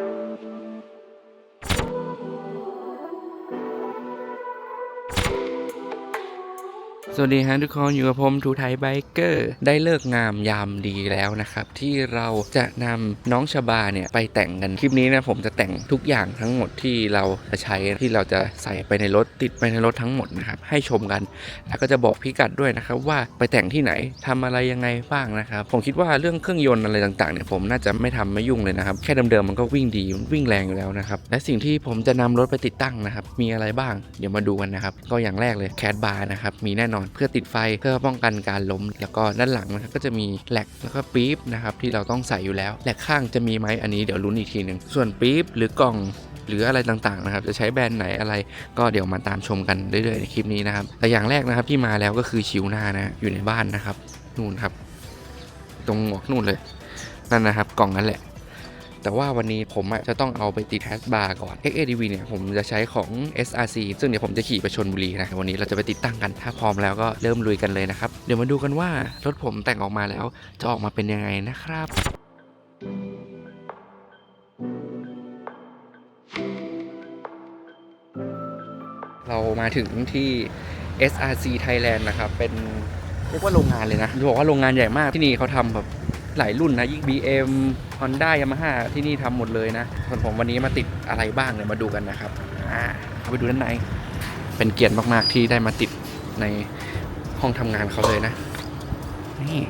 thank you วัสดีฮะทุกคนอยู่กับผมทูไทยไบเกอร์ได้เลิกงามยามดีแล้วนะครับ ที่เราจะนำน้องชบาเนี่ยไปแต่งกันคลิปนี้นะผมจะแต่งทุกอย่างทั้งหมดที่เราจะใช้ที่เราจะใส่ไปในรถติดไปในรถทั้งหมดนะครับให้ชมกัน แล้วก็จะบอกพิกัดด้วยนะครับว่าไปแต่งที่ไหนทำอะไรยังไงบ้างนะครับ ผมคิดว่าเรื่องเครื่องยนต์อะไรต่างๆเนี่ยผมน่าจะไม่ทำไม่ยุ่งเลยนะครับแค่เดิมๆมันก็วิ่งดีวิ่งแรงอยู่แล้วนะครับและสิ่งที่ผมจะนำรถไปติดตั้งนะครับมีอะไรบ้าง เดี๋ยวมาดูกันนะครับก็อย่างแรกเลยแคดบาร์นะครับมีแน่นอนเพื่อติดไฟเพื่อป้องกันการล้ม แล้วก็ด้านหลังนะครับก็จะมีแหลกแล้วก็ปี๊บนะครับที่เราต้องใส่อยู่แล้วแหลกข้างจะมีไหมอันนี้เดี๋ยวลุ้นอีกทีหนึ่งส่วนปี๊บหรือกล่องหรืออะไรต่างๆนะครับจะใช้แบรนด์ไหนอะไรก็เดี๋ยวมาตามชมกันเรื่อยๆในคลิปนี้นะครับแต่อย่างแรกนะครับที่มาแล้วก็คือชิวหน้านะอยู่ในบ้านนะครับนู่นครับ ตรงหมวกนู่นเลยนั่นนะครับ กล่องนั้นแหละ แต่ว่าวันนี้ผมจะต้องเอาไปติดแฮชบาร์ก่อน XADV เนี่ยผมจะใช้ของ SRC ซึ่งเดี๋ยวผมจะขี่ไปชนบุรีนะวันนี้เราจะไปติดตั้งกันถ้าพร้อมแล้วก็เริ่มลุยกันเลยนะครับเดี๋ยวมาดูกันว่ารถผมแต่งออกมาแล้วจะออกมาเป็นยังไงนะครับ เรามาถึงที่ SRC Thailand นะครับ เป็นเรียกว่าโรงงานเลยนะจะบอกว่าโรงงานใหญ่มากที่นี่เขาทำแบบ หลายรุ่นนะยิ่ง BM Honda Yamaha ที่นี่ทำหมดเลยนะส่วนผมวันนี้มาติดอะไรบ้างเดี๋ยมาดูกันนะครับอ่าเข้าไปดูด้านใน เป็นเกียรติมากๆที่ได้มาติดในห้องทำงานเขาเลยนะนี่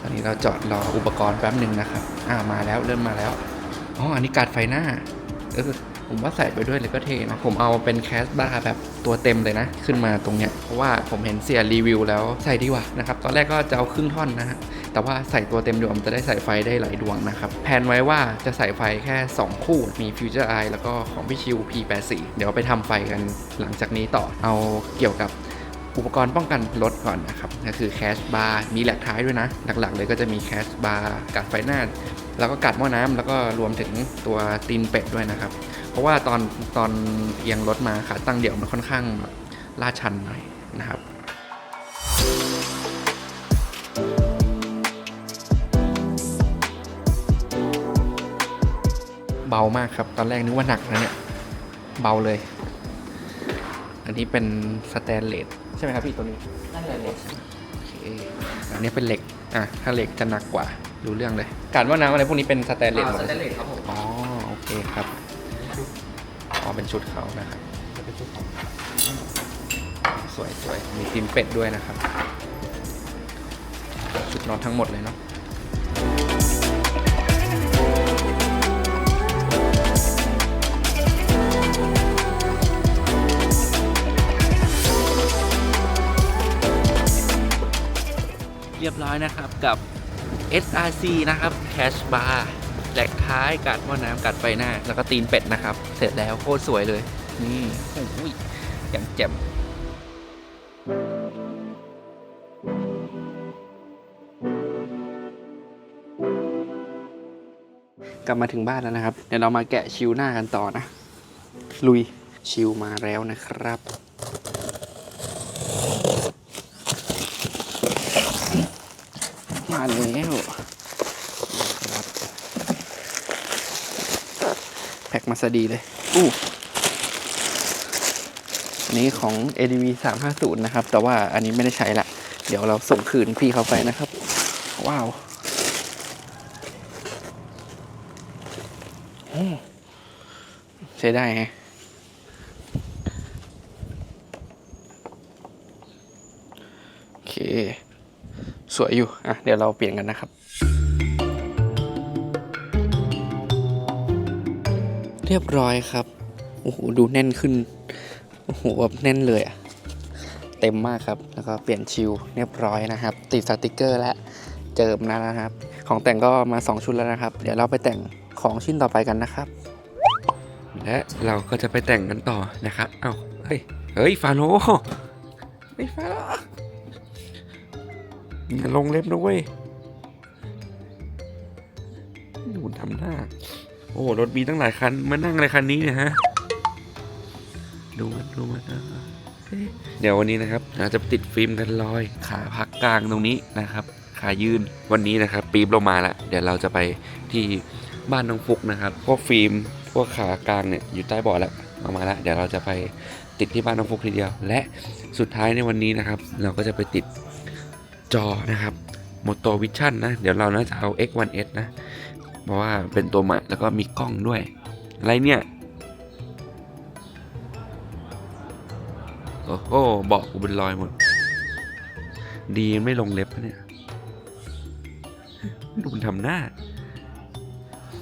ตอนนี้เราจอดรออุปกรณ์แป๊บหนึ่งนะครับ อ่ามาแล้วเริ่มมาแล้วอ๋ออันนี้การดไฟหน้าเออผมว่าใส่ไปด้วยเลยก็เท่นะ ผมเอาเป็นแคสบาร์แบบตัวเต็มเลยนะ ขึ้นมาตรงเนี้ย เพราะว่าผมเห็นเสียรีวิวแล้วใส่ดีกว่านะครับ ตอนแรกก็จะเอาครึ่งท่อนนะฮะ แต่ว่าใส่ตัวเต็มดวงจะได้ใส่ไฟได้หลายดวงนะครับแผนไว้ว่าจะใส่ไฟแค่ 2 คู่ มี Future Eye แล้วก็ของพี่ชิว P84 เดี๋ยวไปทำไฟกันหลังจากนี้ต่อ เอาเกี่ยวกับอุปกรณ์ป้องกันรถก่อนนะครับ ก็คือแคชบาร์มีแหลกท้ายด้วยนะ หลักๆ เลยก็จะมีแคชบาร์กัดไฟหน้า แล้วก็กัดหม้อน้ำแล้วก็รวมถึงตัวตีนเป็ดด้วยนะครับ เพราะว่าตอนตอนเอียงรถมาขาตั้งเดี่ยวมันค่อนข้างแบบลาดชันหน่อยนะครับ เบามากครับ ตอนแรกนึกว่าหนักนะเนี่ย เบาเลย อันนี้เป็นสแตนเลสใช่ไหมครับพี่ตัวนี้สแตนเลสโอเคอันนี้เป็นเหล็ก อะ ถ้าเหล็กจะหนักกว่า ดูเรื่องเลย การว่าน้ำอะไรพวกนี้เป็นสแตนเลสหมดสเลยแตนเลสครับผม อ๋อ โอเคครับอ๋อเป็นชุดเขานะครับสวยสวยมีตีนเป็ดด้วยนะครับ ชุดนอนทั้งหมดเลยเนาะ รียบร้อยนะครับกับ SRC นะครับ Cash Bar แหลกท้ายกัดหม้อน้ำกัดไฟหน้า แล้วก็ตีนเป็ดนะครับ เสร็จแล้วโคตรสวยเลย นี่โอ้โหอย่างแจ่มกลับมาถึงบ้านแล้วนะครับ เดี๋ยวเรามาแกะชิวหน้ากันต่อนะ ลุยชิวมาแล้วนะครับ มาแล้วครับ แพ็คมาสดีเลย อู้อันนี้ของ ADV 350 นะครับ แต่ว่าอันนี้ไม่ได้ใช้ละ เดี๋ยวเราส่งคืนพี่เขาไปนะครับ ว้าวโอ้ใช้ได้ไงโอเค สวยอยู่ อะ เดี๋ยวเราเปลี่ยนกันนะครับ เรียบร้อยครับ โอ้โห ดูแน่นขึ้น โอ้โห แบบแน่นเลยอะเต็มมากครับ แล้วก็เปลี่ยนชิลเรียบร้อยนะครับ ติดสติกเกอร์และเจิมแล้วนะครับ ของแต่งก็มา 2 ชุดแล้วนะครับ เดี๋ยวเราไปแต่งของชิ้นต่อไปกันนะครับ และเราก็จะไปแต่งกันต่อนะครับ เอ้า เฮ้ย เฮ้ย ฟาโนเฮ้ยฟาโนอย่าลงเล็บนะเว้ย รถมีตั้งหลายคันมานั่งอะไรคันนี้เนี่ยฮะดูมันดูมันอะเดี๋ยววันนี้นะครับเราจะติดฟิล์มกันลอยขาพักกลางตรงนี้นะครับ ขายืนวันนี้นะครับปี๊บลงมาแล้วเดี๋ยวเราจะไปที่บ้านน้องฟุกนะครับพวกฟิล์มพวกขากลางเนี่ยอยู่ใต้เบาะแล้วเอามาแล้วเดี๋ยวเราจะไปติดที่บ้านน้องฟุกทีเดียว และสุดท้ายในวันนี้นะครับ เราก็จะไปติดจอนะครับ m o t o Vision นะ เดี๋ยวเราน่าจะเอา X1S นะ เพราะว่าเป็นตัวใหม่แล้วก็มีกล้องด้วย อะไรเนี่ย โอ้โหเบอกกูเป็นรอยหมด ดีไม่ลงเล็บนะเนี่ยดูมันทำหน้า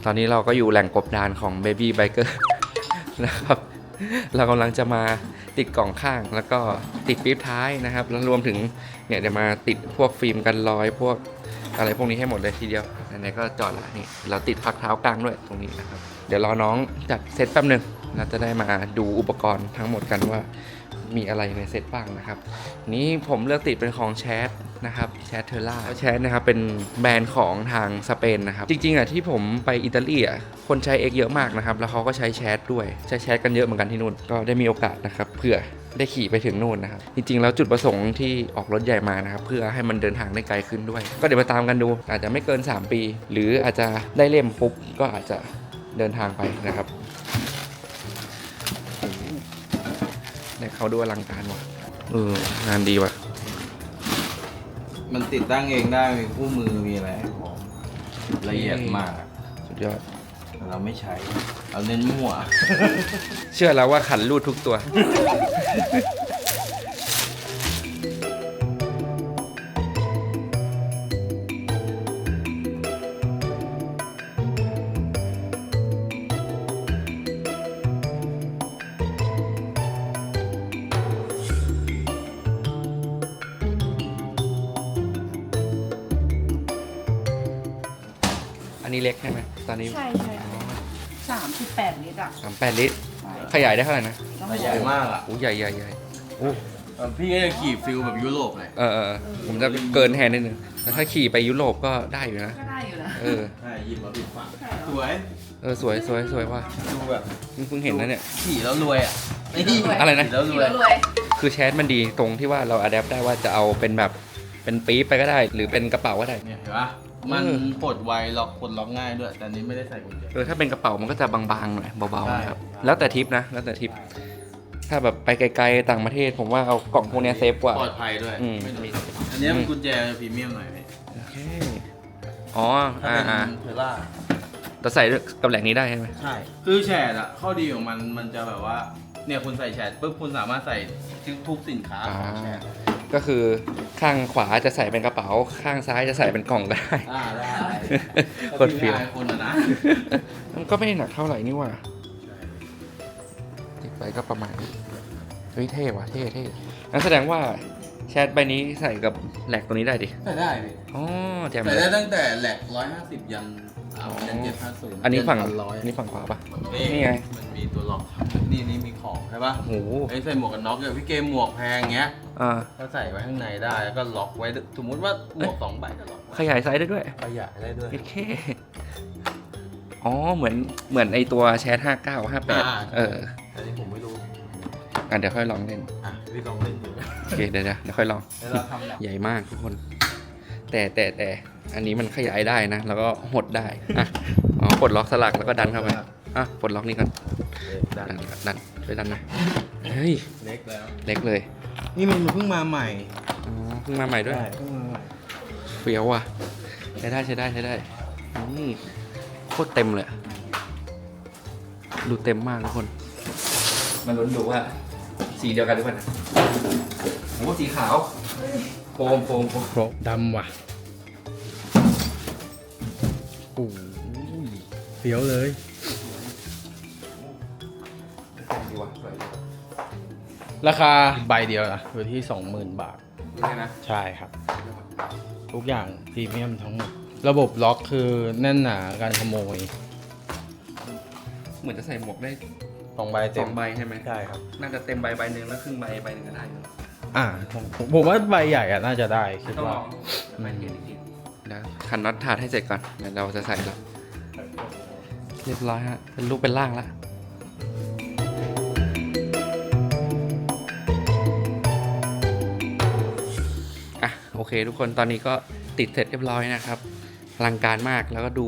ตอนนี้เราก็อยู่แหล่งกบดานของ Baby Biker นะครับ เรากำลังจะมาติดกล่องข้างแล้วก็ติดปี๊บท้ายนะครับ แล้วรวมถึงเนี่ยเดี๋ยวมาติดพวกฟิล์มกันรอยพวก อะไรพวกนี้ให้หมดเลยทีเดียวอันนี้ก็จอดละนี่เราติดพักเท้ากลางด้วยตรงนี้นะครับ เดี๋ยวรอน้องจัดเซตแป๊บหนึ่งเราจะได้มาดูอุปกรณ์ทั้งหมดกันว่ามีอะไรในเซตบ้างนะครับ นี้ผมเลือกติดเป็นของแชทนะครับแชทเทอร่าแชทนะครับเป็นแบรนด์ของทางสเปนนะครับจริงๆอะที่ผมไปอิตาลีอะคนใช้ X เยอะมากนะครับแล้วเขาก็ใช้แชทด้วยใช้แชทกันเยอะเหมือนกันที่นู่นก็ได้มีโอกาสนะครับเผื่อ ได้ขี่ไปถึงนู่นนะครับ จริงๆ แล้วจุดประสงค์ที่ออกรถใหญ่มานะครับ เพื่อให้มันเดินทางได้ไกลขึ้นด้วย ก็เดี๋ยวมาตามกันดู อาจจะไม่เกิน 3 ปี หรืออาจจะได้เล่มปุ๊บก็อาจจะเดินทางไปนะครับเนี่ยเขาดูอลังการว่ะเอองานดีว่ะ มันติดตั้งเองได้มีคู่มือมีอะไรให้พร้อมละเอียดมากอะสุดยอดแต่ เราไม่ใช้ เราเน้นมั่ว เชื่อแล้วว่าขันรูดทุกตัว อันนี้เล็กใช่ไหมตอนนี้ ใช่ใช่สามสิบแปดลิตรอะสามแปดลิตร ขยายได้เท่าไหร่นะละใหญ่มากอะโอ้ใหญ่ใหญ่ใหญ่โอ้เออพี่ก็จะขี่ฟิลแบบยุโรปเลยเออเออผมจะเกินแทนนิดนึงแต่ถ้าขี่ไปยุโรปก็ได้อยู่นะ ก็ได้อยู่นะเออ ใช่หยิบมาปิดฝาใช่เหรอสวย เออสวยสวยสวยว่ะดูแบบเพิ่งเห็นนะเนี่ย ขี่แล้วรวยอะอะไรนะขี่แล้วรขี่วยแล้วรวย คือแชทมันดีตรงที่ว่าเราอัดแอปได้ว่าจะเอาเป็นแบบเป็นปี๊บไปก็ได้ หรือเป็นกระเป๋าก็ได้เนี่ยเห็นปะ มันเออปลดไวล็อกคนล็อกง่ายด้วย แต่อันนี้ไม่ได้ใส่กุญแจ เออถ้าเป็นกระเป๋ามันก็จะบางๆหน่อยเบาใช่ๆนะครับแล้วแต่ทริปนะ แล้วแต่ทริป ถ้าแบบไปไกลๆต่างประเทศ ผมว่าเอากล่องพวกเนี้ยเซฟกว่า ปลอดภัยด้วยอืม ไม่โดนอันนี้มันกุญแจพรีเมียมหน่อยพี่โอเค อ๋อ ถ้าอ่าเป็นอ่าเทล่าแต่ใส่กับแหลกนี้ได้ใช่ไหม ใช่ คือแชร์อะข้อดีของมันมันจะแบบว่า เนี่ยคุณใส่แชร์ปุ๊บคุณสามารถใส่ทุกสินค้าของแชร์ ก็คือข้างขวาจะใส่เป็นกระเป๋า ข้างซ้ายจะใส่เป็นกล่องก็ได้ อ่าได้กดฟิลถ้าพี่อายคนอะนะมันก็ไม่ได้หนักเท่าไหร่นี่หว่าติดไปก็ประมาณนี้เฮ้ยเท่ว่ะเท่เท่งั้นแสดงว่าแชทใบนี้ใส่กับแหลกตัวนี้ได้ดิ ใส่ได้พี่อ๋อแจ่มใส่เลได้ยตั้งแต่แหลกร้อยห้าสิบยัน เอายันเจ็ดห้าศูนย์อันนี้ฝั่งร้อยอันนี้ฝั่งขวาปะนี่นี่ไง มันมีตัวล็อกครับนี่นี่มีของใช่ปะโอ้โหไอ้ใส่หมวกกันน็อกเนี่ยพี่เกมหมวกแพงเงี้ยอ่าก็ใส่ไว้ข้างในได้แล้วก็ล็อกไว้สมมติว่าหมวกสองใบก็ล็อกไว้ขยายไซส์ได้ด้วย ขยายได้ด้วยโอเคอ๋อเหมือนเหมือนไอตัวแชทห้าเก้าห้าแปดอ่าเอออันนี้ผมไม่รู้อะเดี๋ยวค่อยลองเล่นอะพี่ลองเล่นดูโอเคเดี๋ยวเดี๋ยวเดี๋ยวค่อยลองแล้วเราทำแบบใหญ่มากทุกคน แต่แต่แต่ อันนี้มันขยายได้นะ แล้วก็หดได้อะอ๋อปลดล็อกสลักแล้วก็ดันเข้าไปอะปลดล็อกนี่ก่อนดัดันนดันช่วยดันหนะเฮ้ยเล็กแล้ว เล็กเลยนี่มันเพิ่งมาใหม่อ๋อเพิ่งมาใหม่ด้วยเพิ่งมาใหม่เฟี้ยวว่ะใช้ได้ใช้ได้ใช้ได้นี่โคตรเต็มเลยอะดูเต็มมากทุกคน มาลุ้นดูว่า สีเดียวกันหรือเปล่านะโอ้สีขาวโฟมโฟมโฟมครบดำว่ะ โอ้ยเฟี้ยวเลยเต็มดีว่ะสวยดีราคาใบเดียวนะอยู่ที่ 20,000 บาทได้นะใช่ครับ ทุกอย่างพรีเมียมทั้งหมด ระบบล็อกคือแน่นหนาการขโมยเหมือนจะใส่หมวกได้สองใบสเต็อมงใบใช่ไหมใช่ครับ น่าจะเต็มใบใบหนึ่งแล้วครึ่งใบใบหนึ่งก็ได้อยู่อ่าผมผมว่าใบใหญ่อะน่าจะได้คิดต้องลว่า องใบเทียนอีกที เดี๋ยวขันน็อตถาดให้เสร็จก่อนเดี๋ยวเราจะใส่แล้วเรียบร้อยฮะเป็นรูปเป็นร่างแล้วอะโอเค ทุกคนตอนนี้ก็ติดเสร็จเรียบร้อยนะครับอลังการมากแล้วก็ดู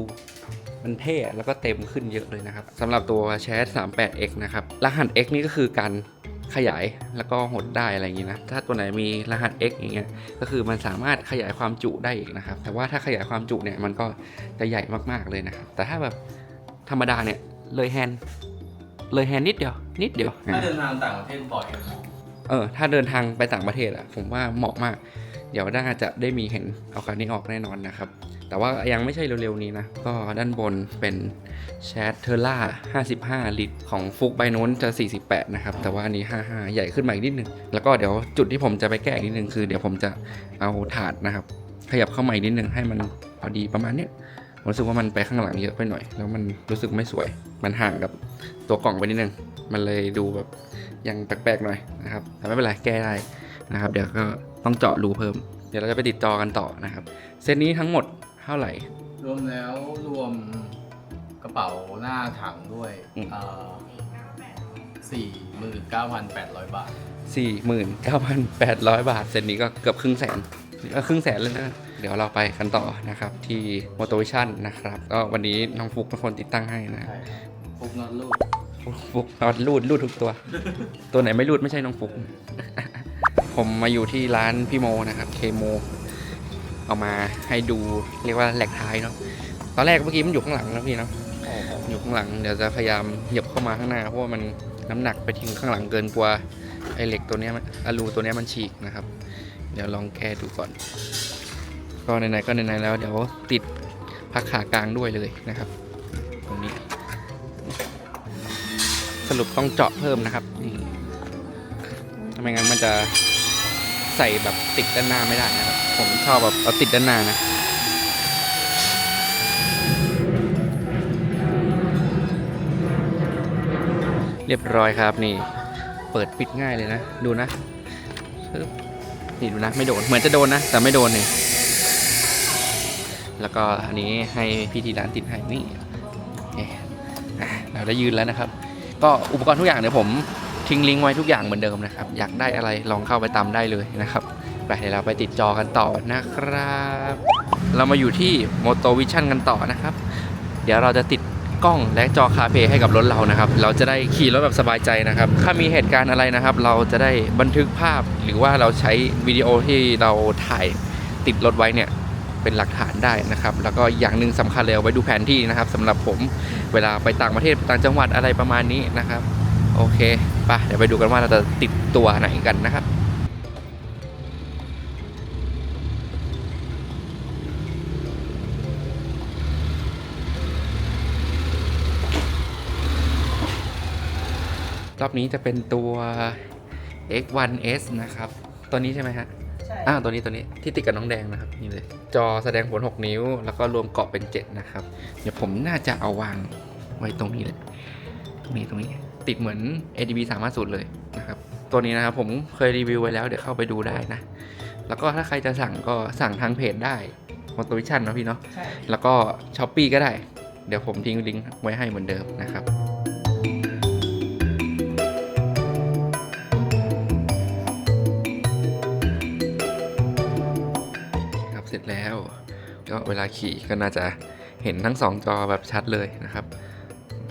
มันเท่แล้วก็เต็มขึ้นเยอะเลยนะครับสำหรับตัวแชท 38x นะครับ รหัส x นี่ก็คือการ ขยายแล้วก็หดได้อะไรอย่างนี้นะถ้าตัวไหนมีรหัส x อย่างเงี้ยก็คือมันสามารถขยายความจุได้อีกนะครับ แต่ว่าถ้าขยายความจุเนี่ยมันก็จะใหญ่มากๆเลยนะครับแต่ถ้าแบบธรรมดาเนี่ยเลยแฮนด์เลยแฮนด์นิดเดียว นิดเดียวถ้าเดินทางต่างประเทศบ่อยอะเออถ้าเดินทางไปต่างประเทศอะผมว่าเหมาะมาก เดี๋ยวน่าจะได้มีเห็นเอาคันนี้ออกแน่นอนนะครับ แต่ว่ายังไม่ใช่เร็วๆนี้นะ ก็ด้านบนเป็นแชทเทอร่า55 ลิตร ของฟุกใบโน้นจะ 48 นะครับ แต่ว่าอันนี้ 55 ใหญ่ขึ้นมาอีกนิดนึง แล้วก็เดี๋ยวจุดที่ผมจะไปแก้อีกนิดนึงคือเดี๋ยวผมจะเอาถาดนะครับ ขยับเข้ามาอีกนิดนึงให้มันพอดีประมาณเนี้ยผมรู้สึกว่ามันไปข้างหลังเยอะไปหน่อย แล้วมันรู้สึกไม่สวย มันห่างกับตัวกล่องไปนิดนึง มันเลยดูแบบยังแปลกๆหน่อยนะครับ แต่ไม่เป็นไรแก้ได้นะครับ เดี๋ยวก็ต้องเจาะรูเพิ่ม เดี๋ยวเราจะไปติดจอกันต่อนะครับ เซตนี้ทั้งหมด ท่าไหร่ รวมแล้วรวมกระเป๋าหน้าถังด้วยอืม สี่หมื่นเก้าพันแปดร้อยบาท 49,800 บาท เซตนี้ก็เกือบครึ่งแสนก็ครึ่งแสนเลยนะ เดี๋ยวเราไปกันต่อนะครับ ที่ m o t o v i s i o n นะครับ ก็วันนี้น้องฟุกเป็นคนติดตั้งให้นะ ใช่ฟุกน็อตลูกฟุกเอารูดรูดทุกตัว ตัวไหนไม่รูดไม่ใช่น้องฟุก ผมมาอยู่ที่ร้านพี่โมนะครับเคโม เอามาให้ดูเรียกว่าแหลกท้ายเนาะตอนแรกเมื่อกี้มันอยู่ข้างหลังนะพี่เนาะอยู่ข้างหลังเดี๋ยวจะพยายามเหยียบเข้ามาข้างหน้าเพราะว่ามันน้ำหนักไปทิ้งข้างหลังเกินกว่าไอเหล็กตัวเนี้ยมันอะลูตัวเนี้ยมันฉีกนะครับ เดี๋ยวลองแก้ดูก่อน ก็ไหนๆก็ไหนๆแล้วเดี๋ยวติดพักขากลางด้วยเลยนะครับ ตรงนี้ สรุปต้องเจาะเพิ่มนะครับ นี่ถ้าไม่งั้นมันจะ ใส่แบบติดด้านหน้าไม่ได้นะครับ ผมชอบแบบเอาติดด้านหน้านะเรียบร้อยครับนี่ เปิดปิดง่ายเลยนะ ดูนะนี่ดูนะไม่โดน เหมือนจะโดนนะ แต่ไม่โดนนี่แล้วก็อันนี้ให้พี่ที่ร้านติดให้นี่เอ๊ะอะเราได้ยืนแล้วนะครับ ก็อุปกรณ์ทุกอย่างเดี๋ยวผม ทิ้งลิงก์ไว้ทุกอย่างเหมือนเดิมนะครับ อยากได้อะไรลองเข้าไปตามได้เลยนะครับไปเดี๋ยวเราไปติดจอกันต่อนะครับ เรามาอยู่ที่ Moto Vision กันต่อนะครับ เดี๋ยวเราจะติดกล้องและจอคาเพให้กับรถเรานะครับ เราจะได้ขี่รถแบบสบายใจนะครับ ถ้ามีเหตุการณ์อะไรนะครับ เราจะได้บันทึกภาพหรือว่าเราใช้วิดีโอที่เราถ่ายติดรถไว้เนี่ยเป็นหลักฐานได้นะครับ แล้วก็อย่างหนึ่งสำคัญเลยเอาไว้ดูแผนที่นะครับสำหรับผมเวลาไปต่างประเทศต่างจังหวัดอะไรประมาณนี้นะครับ โอเค ไปเดี๋ยวไปดูกันว่าเราจะติดตัวไหนกันนะครับรอบนี้จะเป็นตัว X1S นะครับ ตัวนี้ใช่ไหมฮะ ใช่อ่าตัวนี้ตัวนี้ที่ติดกับน้องแดงนะครับนี่เลย จอแสดงผล 6 นิ้ว แล้วก็รวมเกาะเป็น 7 นะครับ เดี๋ยวผมน่าจะเอาวางไว้ตรงนี้แหละนี่ตรงนี้ ติดเหมือน ADB 350เลยนะครับ ตัวนี้นะครับผมเคยรีวิวไว้แล้วเดี๋ยวเข้าไปดูได้นะ แล้วก็ถ้าใครจะสั่งก็สั่งทางเพจได้มอเตอร์วิชั่นนะพี่เนาะ ใช่ แล้วก็ช้อปปีก็ได้ เดี๋ยวผมทิ้งลิงก์ไว้ให้เหมือนเดิมนะครับ ครับเสร็จแล้ว ก็เวลาขี่ก็น่าจะเห็นทั้งสองจอแบบชัดเลยนะครับ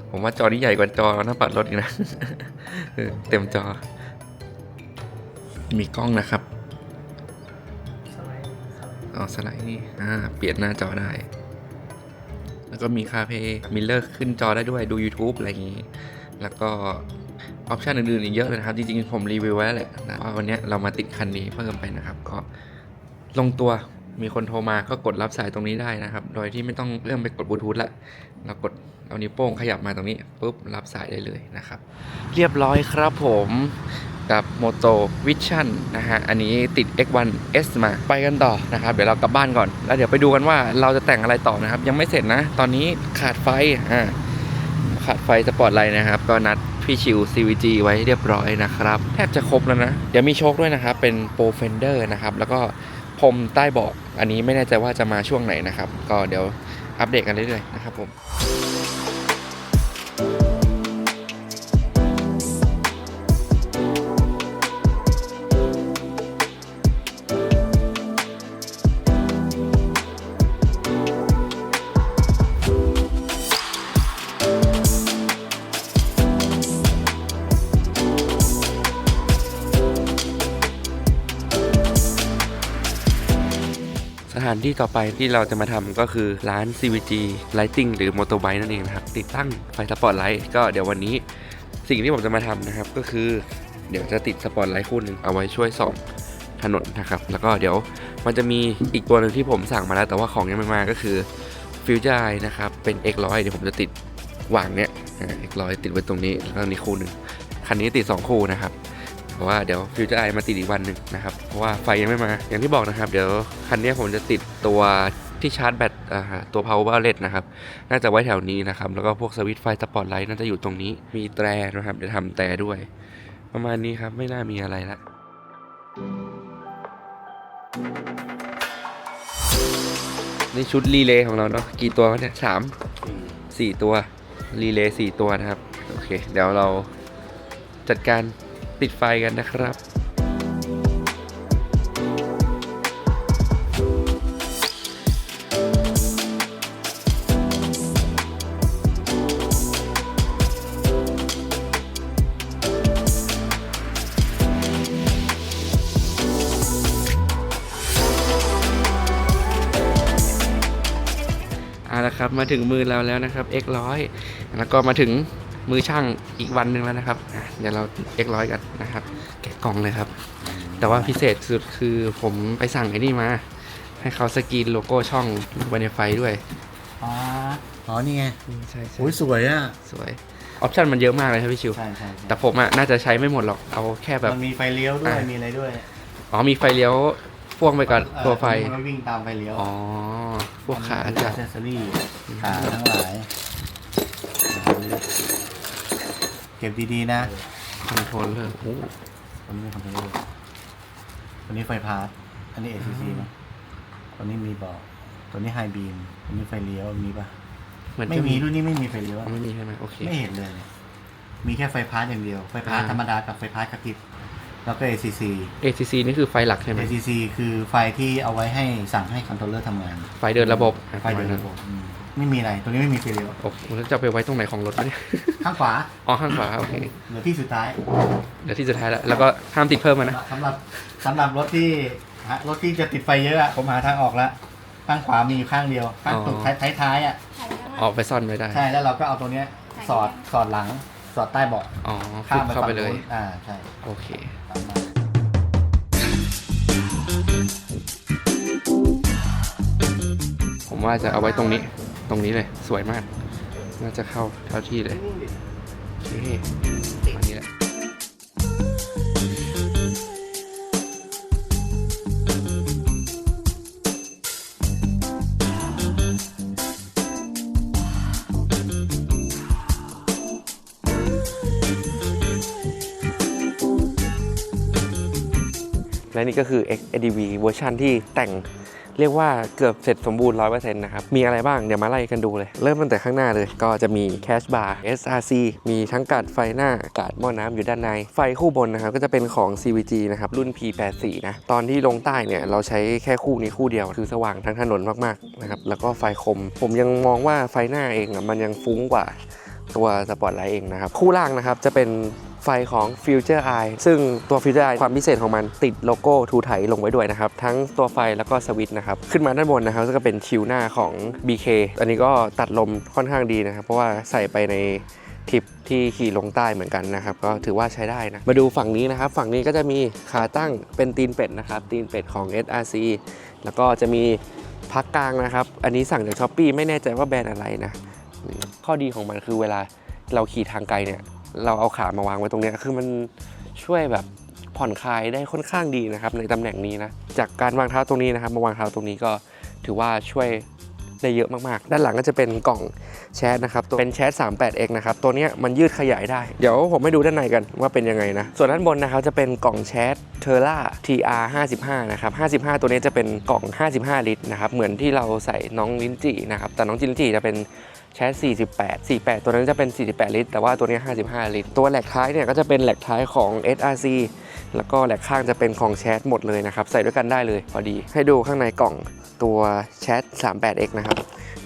ผมว่าจอนี้ใหญ่กว่าจอหน้าปัดรถอีกนะเต็มจอ มีกล้องนะครับอ๋อสไลด์นี่อ่าเปลี่ยนหน้าจอได้ แล้วก็มีคาเพมิลเลอร์ขึ้นจอได้ด้วยดู YouTube อะไรอย่างนี้ แล้วก็ออปชันอื่นๆอีกเยอะเลยนะครับ จริงๆ ผมรีวิวไว้แล้วแหละนะว่าวันนี้เรามาติดคันนี้เพิ่มไปนะครับ ก็ลงตัวมีคนโทรมาก็กดรับสายตรงนี้ได้นะครับ โดยที่ไม่ต้องเริ่มไปกดบลูทูธละเรากด เอานิ้วโป้งขยับมาตรงนี้ปุ๊บรับสายได้เลยนะครับ เรียบร้อยครับผมกับ Moto Vision นะฮะ อันนี้ติด X1S มา ไปกันต่อนะครับ เดี๋ยวเรากลับบ้านก่อน แล้วเดี๋ยวไปดูกันว่าเราจะแต่งอะไรต่อนะครับ ยังไม่เสร็จนะ ตอนนี้ขาดไฟ อ่า ขาดไฟสปอร์ตไลท์นะครับ ก็นัดพี่ชิว CVG ไว้เรียบร้อยนะครับ แทบจะครบแล้วนะ เดี๋ยวมีโชคด้วยนะครับ เป็น Pro Fender นะครับ แล้วก็พรมใต้เบาะอันนี้ไม่แน่ใจว่าจะมาช่วงไหนนะครับ ก็เดี๋ยวอัปเดตกันเรื่อยๆนะครับผม ที่ต่อไปที่เราจะมาทำก็คือร้าน CVG Lighting หรือ Motorbike นั่นเองนะครับ ติดตั้งไฟสปอตไลท์ก็เดี๋ยววันนี้สิ่งที่ผมจะมาทำนะครับก็คือ เดี๋ยวจะติดสปอตไลท์คู่หนึ่งเอาไว้ช่วยส่องถนนนะครับ แล้วก็เดี๋ยวมันจะมีอีกตัวหนึ่งที่ผมสั่งมาแล้ว แต่ว่าของยังไม่มาก็คือฟิวเจอร์ไอนะครับเป็น X100 เดี๋ยวผมจะติดวางเนี้ยอ่า X100 ติดไว้ตรงนี้แล้วนี่คู่หนึ่งคันนี้ติด 2 คู่นะครับ เพราะว่าเดี๋ยวฟิวเจอร์ไอมาติดอีกวันหนึ่งนะครับ เพราะว่าไฟยังไม่มา อย่างที่บอกนะครับ เดี๋ยวคันนี้ผมจะติดตัวที่ชาร์จแบตตัว power outlet นะครับ น่าจะไว้แถวนี้นะครับ แล้วก็พวกสวิตช์ไฟสปอตไลท์น่าจะอยู่ตรงนี้ มีแตรนะครับ เดี๋ยวทำแตรด้วย ประมาณนี้ครับ ไม่น่ามีอะไรละนี่ชุดรีเลย์ของเราเนาะ กี่ตัวเนี่ยสามสี่ตัว รีเลย์สี่ตัวนะครับ โอเค เดี๋ยวเราจัดการ ติดไฟกันนะครับเอาละครับมาถึงมือเราแล้วนะครับ X100 แล้วก็มาถึงมือช่างอีกวันหนึ่งแล้วนะครับ เดี๋ยวเรา X100 กัน นะครับ แกะกล่องเลยครับ แต่ว่าพิเศษสุดคือผมไปสั่งไอ้นี่มา ให้เขาสกรีนโลโก้ช่องไว้ในไฟด้วยอ๋ออ๋อนี่ไงอืมใช่ใช่โอ้ยสวยอะสวยออปชันมันเยอะมากเลยครับพี่ชิว ใช่ใช่แต่ผมอะน่าจะใช้ไม่หมดหรอกเอาแค่แบบมันมีไฟเลี้ยวด้วยอะมีอะไรด้วยอ๋อมีไฟเลี้ยวพ่วงไปกับตัวไฟเออมันวิ่งตามไฟเลี้ยวอ๋อพวกขาอันจันี้บเซสซอรี่ขาทั้งหลายเก็บดีๆนะ คอนโทรลเลอร์โอ้ตัวนี้เป็นคอนโทรลเลอร์ตัวนี้ไฟพาร์ทอันนี้ ACC นะตัวนี้มีบอก ตัวนี้ไฮบีมตัวนี้ไฟเลี้ยวมีปะเหมือนไม่จะมีรุ่นนี้ไม่มีไฟเลี้ยวอ๋อไม่มีใช่ไหมโอเค ไม่เห็นเลยเนี่ยมีแค่ไฟพาร์ทอย่างเดียว ไฟพาร์ทอ่า ธรรมดากับไฟพาร์ทกระพริบแล้วก็ ACC ACC นี่คือไฟหลักใช่ไหม ACC คือไฟที่เอาไว้ให้สั่งให้คอนโทรลเลอร์ทำงาน ไฟเดินระบบอะไฟเดินปมาณระบบอืม ไม่มีอะไร ตัวนี้ไม่มีไฟเลี้ยวโอเคแล้วจะเอาไปไว้ตรงไหนของรถวะเนี่ย ข้างขวาอ๋อข้างขวาโอเคเหลือที่สุดท้ายเดี๋ยวที่สุดท้ายแล้ว แล้วก็ห้ามติดเพิ่มมานะ สำหรับสำหรับรถที่ฮะรถที่จะติดไฟเยอะอะผมหาทางออกแล้วข้างขวามีอยู่ข้างเดียวข้างอ๋อตุกท้ายท้ายๆอะออกไปซ่อนไว้ได้ ใช่แล้วเราก็เอาตัวเนี้ยสอดสอดหลังสอดใต้เบาะอ๋อข้ามฟึบเข้าไปเลย ฝั่งนู้นอ่าใช่โอเค ตามมาผมว่าจะเอาไว้ตรงนี้ ตรงนี้เลยสวยมาก น่าจะเข้าเท่าที่เลยโอเคอันนี้แหละและนี่ก็คือ XADV เวอร์ชันที่แต่ง เรียกว่าเกือบเสร็จสมบูรณ์ 100%นะครับ มีอะไรบ้างเดี๋ยวมาไล่กันดูเลย เริ่มตั้งแต่ข้างหน้าเลย ก็จะมีแคชบาร์ SRC มีทั้งกาดไฟหน้ากาดหม้อน้ำอยู่ด้านใน ไฟคู่บนนะครับก็จะเป็นของ CVG นะครับรุ่น P84 นะ ตอนที่ลงใต้เนี่ยเราใช้แค่คู่นี้คู่เดียว คือสว่างทั้งถนนมากๆนะครับ แล้วก็ไฟคม ผมยังมองว่าไฟหน้าเองอะมันยังฟุ้งกว่าตัวสปอตไลท์เองนะครับ คู่ล่างนะครับจะเป็น ไฟของ Future Eye ซึ่งตัว Future Eye ความพิเศษของมันติดโลโก้ทูไถลงไว้ด้วยนะครับ ทั้งตัวไฟแล้วก็สวิตช์นะครับ ขึ้นมาด้านบนนะครับ ก็เป็นชิวหน้าของ BK อันนี้ก็ตัดลมค่อนข้างดีนะครับ เพราะว่าใส่ไปในทริปที่ขี่ลงใต้เหมือนกันนะครับ ก็ถือว่าใช้ได้นะ มาดูฝั่งนี้นะครับ ฝั่งนี้ก็จะมีขาตั้งเป็นตีนเป็ดนะครับ ตีนเป็ดของ SRC แล้วก็จะมีพักกลางนะครับ อันนี้สั่งจากช้อปปีไม่แน่ใจว่าแบรนด์อะไรนะ ข้อดีของมันคือเวลาเราขี่ทางไกลเนี่ย เราเอาขามาวางไว้ตรงนี้คือมันช่วยแบบผ่อนคลายได้ค่อนข้างดีนะครับในตำแหน่งนี้นะจากการวางเท้าตรงนี้นะครับมาวางเท้าตรงนี้ก็ถือว่าช่วยได้เยอะมากๆ ด้านหลังก็จะเป็นกล่องแชทนะครับตัวเป็นแชท 38x นะครับ ตัวนี้มันยืดขยายได้ เดี๋ยวผมให้ดูด้านในกันว่าเป็นยังไงนะ ส่วนด้านบนนะครับจะเป็นกล่องแชทเทอร่า TR 55นะครับ55 ตัวนี้จะเป็นกล่อง 55 ลิตรนะครับ เหมือนที่เราใส่น้องลิ้นจี่นะครับ แต่น้องลิ้นจี่จะเป็น แชท48 48 ตัวนั้นจะเป็น 48 ลิตร แต่ว่าตัวนี้ 55 ลิตร ตัวแหลกท้ายเนี่ยก็จะเป็นแหลกท้ายของ SRC แล้วก็แหลกข้างจะเป็นของแชทหมดเลยนะครับ ใส่ด้วยกันได้เลยพอดี ให้ดูข้างในกล่องตัวแชท 38X นะครับ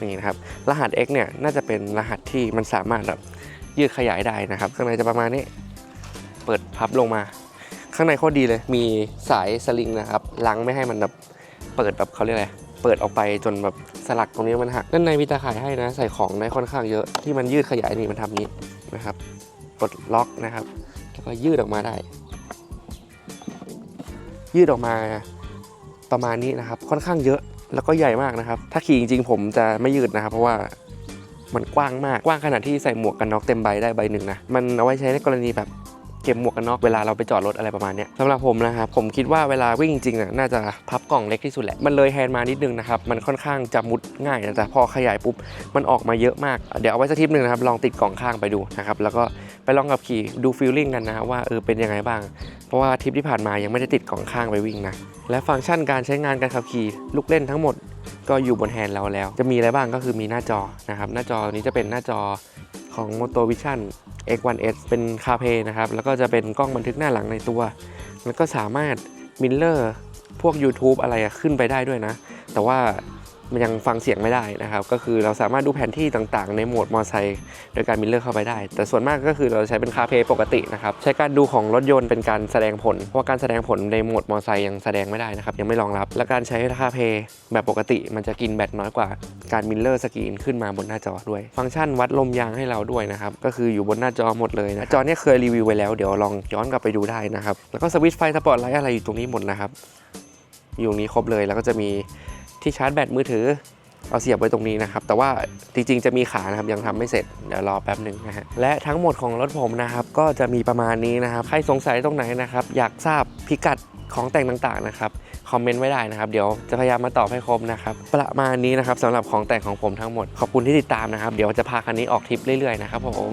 นี่นะครับ รหัส X เนี่ยน่าจะเป็นรหัสที่มันสามารถแบบยืดขยายได้นะครับ ข้างในจะประมาณนี้ เปิดพับลงมา ข้างในโคตรดีเลย มีสายสลิงนะครับล้งไม่ให้มันแบบเปิดแบบเขาเรียกอะไร เปิดออกไปจนแบบสลักตรงนี้มันหักด้านในมีตาข่ายให้นะ ใส่ของได้ค่อนข้างเยอะที่มันยืดขยายนี่มันทำนี้นะครับกดล็อกนะครับ แล้วก็ยืดออกมาได้ ยืดออกมาประมาณนี้นะครับ ค่อนข้างเยอะแล้วก็ใหญ่มากนะครับ ถ้าขี่จริงๆ ผมจะไม่ยืดนะครับ เพราะว่ามันกว้างมาก กว้างขนาดที่ใส่หมวกกันน็อกเต็มใบได้ใบหนึ่งนะ มันเอาไว้ใช้ในกรณีแบบ เก็บหมวกกันน็อกเวลาเราไปจอดรถอะไรประมาณนี้สำหรับผมนะครับผมคิดว่าเวลาวิ่งจริงๆอะน่าจะพับกล่องเล็กที่สุดแหละมันเลยแฮนด์มานิดนึงนะครับมันค่อนข้างจะมุดง่ายนะแต่พอขยายปุ๊บมันออกมาเยอะมากเดี๋ยวเอาไว้สักทิปหนึ่งนะครับลองติดกล่องข้างไปดูนะครับแล้วก็ไปลองขับขี่ดูฟีลลิ่งกันนะว่าเออเป็นยังไงบ้าง เพราะว่าทริปที่ผ่านมายังไม่ได้ติดกล่องข้างไปวิ่งนะและฟังก์ชันการใช้งานการขับขี่ลูกเล่นทั้งหมดก็อยู่บนแฮนด์เราแล้ว จะมีอะไรบ้างก็คือมีหน้าจอนะครับหน้าจอนี้จะเป็นหน้าจอของ Moto Vision X1S เป็นคาเพนะครับ แล้วก็จะเป็นกล้องบันทึกหน้าหลังในตัว แล้วก็สามารถมิลเลอร์พวก YouTube อะไรขึ้นไปได้ด้วยนะ แต่ว่า มันยังฟังเสียงไม่ได้นะครับ ก็คือเราสามารถดูแผนที่ต่างๆ ในโหมดมอเตอร์ไซค์โดยการมิลเลอร์เข้าไปได้ แต่ส่วนมากก็คือเราใช้เป็นคาเพย์ปกตินะครับ ใช้การดูของรถยนต์เป็นการแสดงผล เพราะการแสดงผลในโหมดมอเตอร์ไซค์ยังแสดงไม่ได้นะครับ ยังไม่รองรับ และการใช้คาเพย์แบบปกติ มันจะกินแบตน้อยกว่าการมิลเลอร์สกรีนขึ้นมาบนหน้าจอด้วย ฟังก์ชันวัดลมยางให้เราด้วยนะครับก็คืออยู่บนหน้าจอหมดเลยนะจอเนี้ยเคยรีวิวไว้แล้วเดี๋ยวลองย้อนกลับไปดูได้นะครับแล้วก็สวิตช์ไฟสปอตไลท์อะไรอยู่ตรงนี้หมดนะครับอยู่ตรงนี้ครบเลยแล้วก็จะมี ที่ชาร์จแบตมือถือ เอาเสียบไว้ตรงนี้นะครับ แต่ว่าจริงๆจะมีขานะครับยังทำไม่เสร็จ เดี๋ยวรอแป๊บหนึ่งนะฮะ และทั้งหมดของรถผมนะครับ ก็จะมีประมาณนี้นะครับ ใครสงสัยตรงไหนนะครับ อยากทราบพิกัดของแต่งต่างๆนะครับ คอมเมนต์ไว้ได้นะครับ เดี๋ยวจะพยายามมาตอบให้ครบนะครับ ประมาณนี้นะครับสำหรับของแต่งของผมทั้งหมด ขอบคุณที่ติดตามนะครับ เดี๋ยวจะพาคันนี้ออกทริปเรื่อยๆนะครับผม